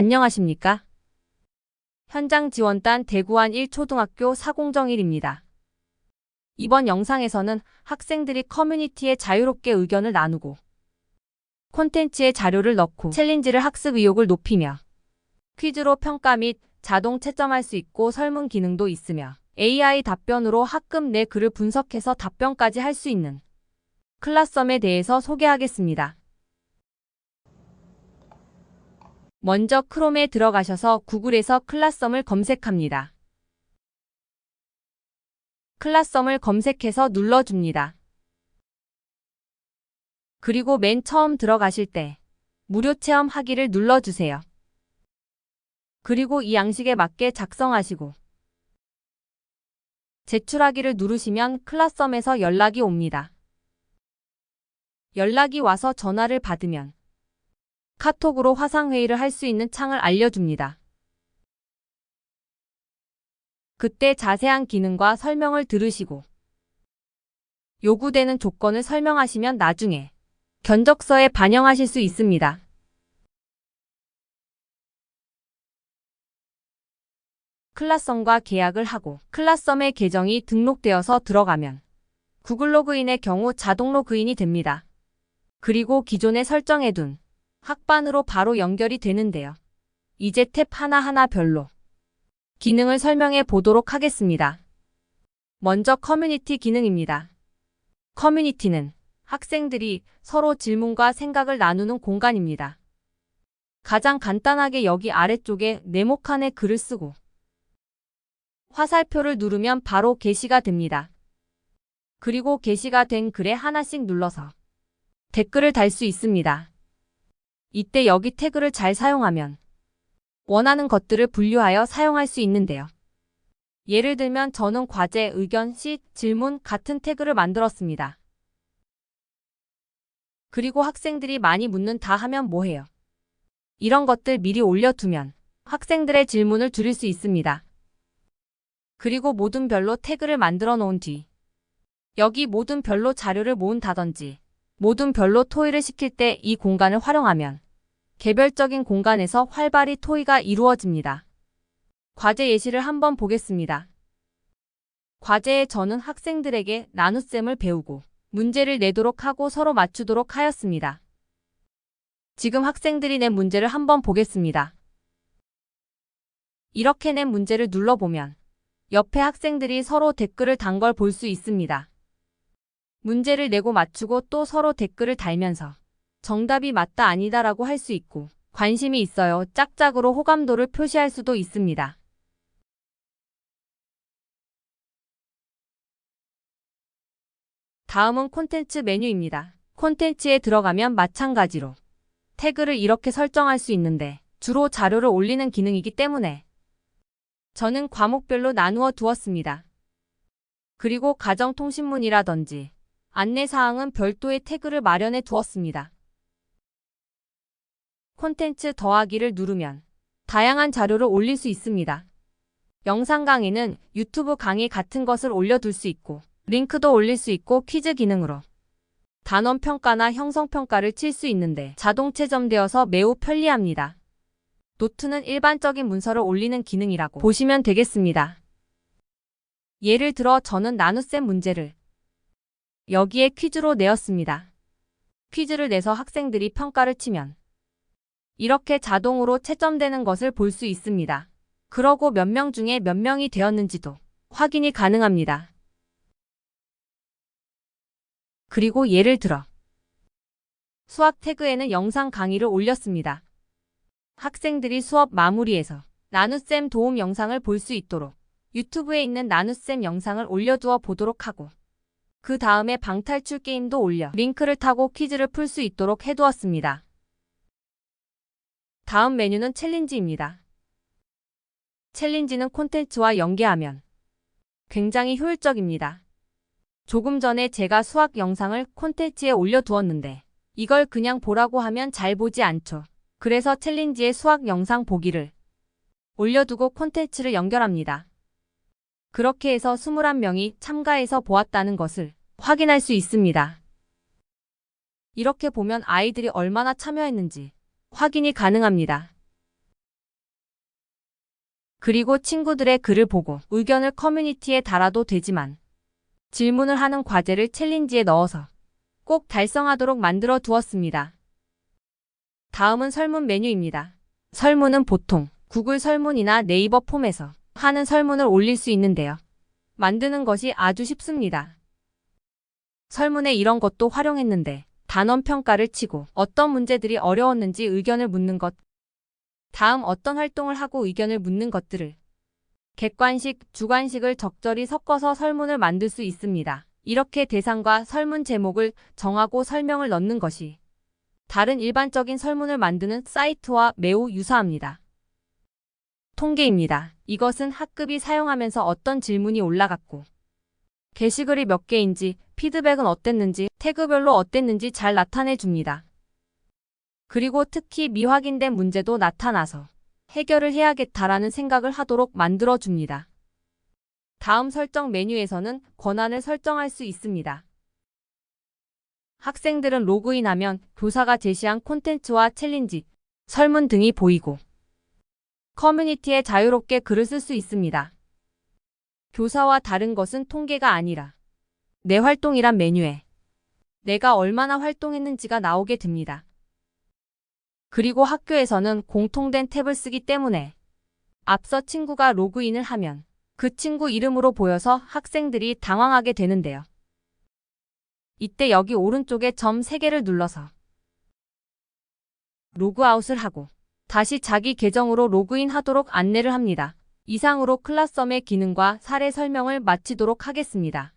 안녕하십니까? 현장 지원단 대구안 1초등학교 사공정일입니다. 이번 영상에서는 학생들이 커뮤니티에 자유롭게 의견을 나누고 콘텐츠에 자료를 넣고 챌린지를 학습 의욕을 높이며 퀴즈로 평가 및 자동 채점할 수 있고 설문 기능도 있으며 AI 답변으로 학급 내 글을 분석해서 답변까지 할 수 있는 클라썸에 대해서 소개하겠습니다. 먼저 크롬에 들어가셔서 구글에서 클라썸을 검색합니다. 클라썸을 검색해서 눌러줍니다. 그리고 맨 처음 들어가실 때 무료 체험 하기를 눌러주세요. 그리고 이 양식에 맞게 작성하시고 제출하기를 누르시면 클라썸에서 연락이 옵니다. 연락이 와서 전화를 받으면 카톡으로 화상회의를 할 수 있는 창을 알려줍니다. 그때 자세한 기능과 설명을 들으시고 요구되는 조건을 설명하시면 나중에 견적서에 반영하실 수 있습니다. 클라썸과 계약을 하고 클라썸의 계정이 등록되어서 들어가면 구글 로그인의 경우 자동 로그인이 됩니다. 그리고 기존에 설정해둔 학반으로 바로 연결이 되는데요. 이제 탭 하나하나 별로 기능을 설명해 보도록 하겠습니다. 먼저 커뮤니티 기능입니다. 커뮤니티는 학생들이 서로 질문과 생각을 나누는 공간입니다. 가장 간단하게 여기 아래쪽에 네모칸에 글을 쓰고 화살표를 누르면 바로 게시가 됩니다. 그리고 게시가 된 글에 하나씩 눌러서 댓글을 달 수 있습니다. 이때 여기 태그를 잘 사용하면 원하는 것들을 분류하여 사용할 수 있는데요. 예를 들면 저는 과제, 의견, 시, 질문 같은 태그를 만들었습니다. 그리고 학생들이 많이 묻는 다 하면 뭐해요? 이런 것들 미리 올려두면 학생들의 질문을 줄일 수 있습니다. 그리고 모든 별로 태그를 만들어 놓은 뒤 여기 모든 별로 자료를 모은다든지 모든 별로 토의를 시킬 때 이 공간을 활용하면 개별적인 공간에서 활발히 토의가 이루어집니다. 과제 예시를 한번 보겠습니다. 과제에 저는 학생들에게 나눗셈을 배우고 문제를 내도록 하고 서로 맞추도록 하였습니다. 지금 학생들이 낸 문제를 한번 보겠습니다. 이렇게 낸 문제를 눌러보면 옆에 학생들이 서로 댓글을 단 걸 볼 수 있습니다. 문제를 내고 맞추고 또 서로 댓글을 달면서 정답이 맞다 아니다라고 할 수 있고 관심이 있어요 짝짝으로 호감도를 표시할 수도 있습니다. 다음은 콘텐츠 메뉴입니다. 콘텐츠에 들어가면 마찬가지로 태그를 이렇게 설정할 수 있는데 주로 자료를 올리는 기능이기 때문에 저는 과목별로 나누어 두었습니다. 그리고 가정통신문이라든지 안내사항은 별도의 태그를 마련해 두었습니다. 콘텐츠 더하기를 누르면 다양한 자료를 올릴 수 있습니다. 영상 강의는 유튜브 강의 같은 것을 올려둘 수 있고 링크도 올릴 수 있고 퀴즈 기능으로 단원 평가나 형성 평가를 칠 수 있는데 자동 채점되어서 매우 편리합니다. 노트는 일반적인 문서를 올리는 기능이라고 보시면 되겠습니다. 예를 들어 저는 나눗셈 문제를 여기에 퀴즈로 내었습니다. 퀴즈를 내서 학생들이 평가를 치면 이렇게 자동으로 채점되는 것을 볼 수 있습니다. 그러고 몇 명 중에 몇 명이 되었는지도 확인이 가능합니다. 그리고 예를 들어 수학 태그에는 영상 강의를 올렸습니다. 학생들이 수업 마무리해서 나눗셈 도움 영상을 볼 수 있도록 유튜브에 있는 나눗셈 영상을 올려두어 보도록 하고 그 다음에 방탈출 게임도 올려 링크를 타고 퀴즈를 풀 수 있도록 해두었습니다. 다음 메뉴는 챌린지입니다. 챌린지는 콘텐츠와 연계하면 굉장히 효율적입니다. 조금 전에 제가 수학 영상을 콘텐츠에 올려두었는데 이걸 그냥 보라고 하면 잘 보지 않죠. 그래서 챌린지에 수학 영상 보기를 올려두고 콘텐츠를 연결합니다. 그렇게 해서 21명이 참가해서 보았다는 것을 확인할 수 있습니다. 이렇게 보면 아이들이 얼마나 참여했는지 확인이 가능합니다. 그리고 친구들의 글을 보고 의견을 커뮤니티에 달아도 되지만 질문을 하는 과제를 챌린지에 넣어서 꼭 달성하도록 만들어 두었습니다. 다음은 설문 메뉴입니다. 설문은 보통 구글 설문이나 네이버 폼에서 하는 설문을 올릴 수 있는데요. 만드는 것이 아주 쉽습니다. 설문에 이런 것도 활용했는데 단원 평가를 치고 어떤 문제들이 어려웠는지 의견을 묻는 것, 다음 어떤 활동을 하고 의견을 묻는 것들을 객관식, 주관식을 적절히 섞어서 설문을 만들 수 있습니다. 이렇게 대상과 설문 제목을 정하고 설명을 넣는 것이 다른 일반적인 설문을 만드는 사이트와 매우 유사합니다. 통계입니다. 이것은 학급이 사용하면서 어떤 질문이 올라갔고 게시글이 몇 개인지, 피드백은 어땠는지, 태그별로 어땠는지 잘 나타내 줍니다. 그리고 특히 미확인된 문제도 나타나서 해결을 해야겠다라는 생각을 하도록 만들어 줍니다. 다음 설정 메뉴에서는 권한을 설정할 수 있습니다. 학생들은 로그인하면 교사가 제시한 콘텐츠와 챌린지, 설문 등이 보이고 커뮤니티에 자유롭게 글을 쓸 수 있습니다. 교사와 다른 것은 통계가 아니라 내 활동이란 메뉴에 내가 얼마나 활동했는지가 나오게 됩니다. 그리고 학교에서는 공통된 탭을 쓰기 때문에 앞서 친구가 로그인을 하면 그 친구 이름으로 보여서 학생들이 당황하게 되는데요. 이때 여기 오른쪽에 점 3개를 눌러서 로그아웃을 하고 다시 자기 계정으로 로그인 하도록 안내를 합니다. 이상으로 클라썸의 기능과 사례 설명을 마치도록 하겠습니다.